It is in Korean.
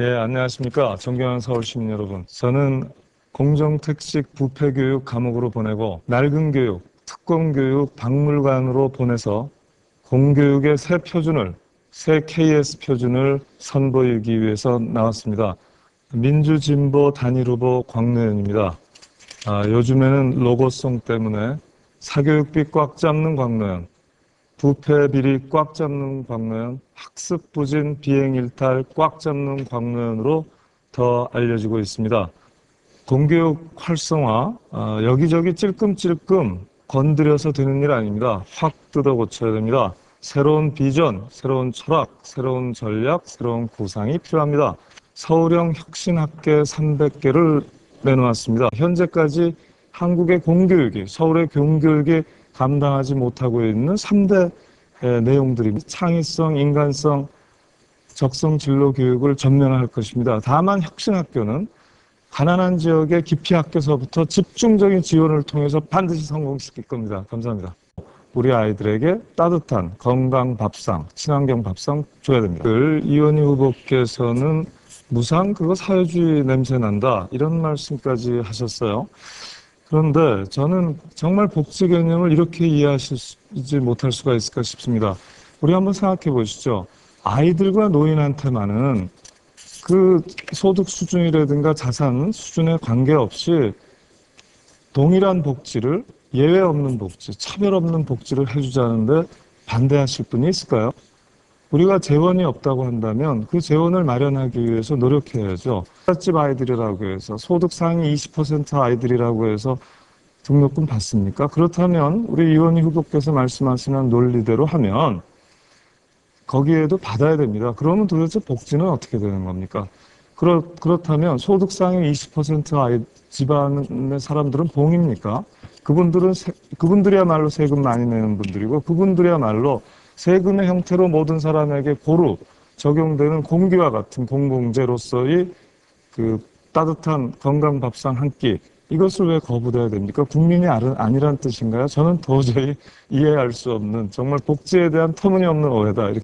예, 안녕하십니까. 존경하는 서울시민 여러분. 저는 공정택식 부패교육 감옥으로 보내고 낡은 교육, 특공교육 박물관으로 보내서 공교육의 새 표준을, 새 KS 표준을 선보이기 위해서 나왔습니다. 민주진보 단일 후보 광노현입니다. 아, 요즘에는 로고송 때문에 사교육비 꽉 잡는 광노현, 부패 비리 꽉 잡는 광노현, 학습 부진 비행 일탈 꽉 잡는 광노현으로 더 알려지고 있습니다. 공교육 활성화 아, 여기저기 찔끔찔끔 건드려서 되는 일 아닙니다. 확 뜯어 고쳐야 됩니다. 새로운 비전, 새로운 철학, 새로운 전략, 새로운 구상이 필요합니다. 서울형 혁신학계 300개를 내놓았습니다. 현재까지 한국의 공교육이, 서울의 공교육이 감당하지 못하고 있는 3대 내용들이 창의성, 인간성, 적성 진로 교육을 전면화할 것입니다. 다만 혁신학교는 가난한 지역의 기피 학교서부터 집중적인 지원을 통해서 반드시 성공시킬 겁니다. 감사합니다. 우리 아이들에게 따뜻한 건강 밥상, 친환경 밥상 줘야 됩니다. 그 이원희 후보께서는 무상 그거 사회주의 냄새 난다 이런 말씀까지 하셨어요. 그런데 저는 정말 복지 개념을 이렇게 이해하시지 못할 수가 있을까 싶습니다. 우리 한번 생각해 보시죠. 아이들과 노인한테만은 그 소득 수준이라든가 자산 수준에 관계없이 동일한 복지를 예외 없는 복지, 차별 없는 복지를 해주자는데 반대하실 분이 있을까요? 우리가 재원이 없다고 한다면 그 재원을 마련하기 위해서 노력해야죠. 집 아이들이라고 해서 소득 상위 20% 아이들이라고 해서 등록금 받습니까? 그렇다면 우리 이원희 후보께서 말씀하시는 논리대로 하면 거기에도 받아야 됩니다. 그러면 도대체 복지는 어떻게 되는 겁니까? 그렇, 그렇다면 소득 상위 20% 아이 집안의 사람들은 봉입니까? 그분들은 세, 그분들이야말로 세금 많이 내는 분들이고 그분들이야말로 세금의 형태로 모든 사람에게 고루 적용되는 공기와 같은 공공재로서의 그 따뜻한 건강 밥상 한 끼 이것을 왜 거부돼야 됩니까? 국민이 아니란 뜻인가요? 저는 도저히 이해할 수 없는 정말 복지에 대한 터무니없는 오해다. 이렇게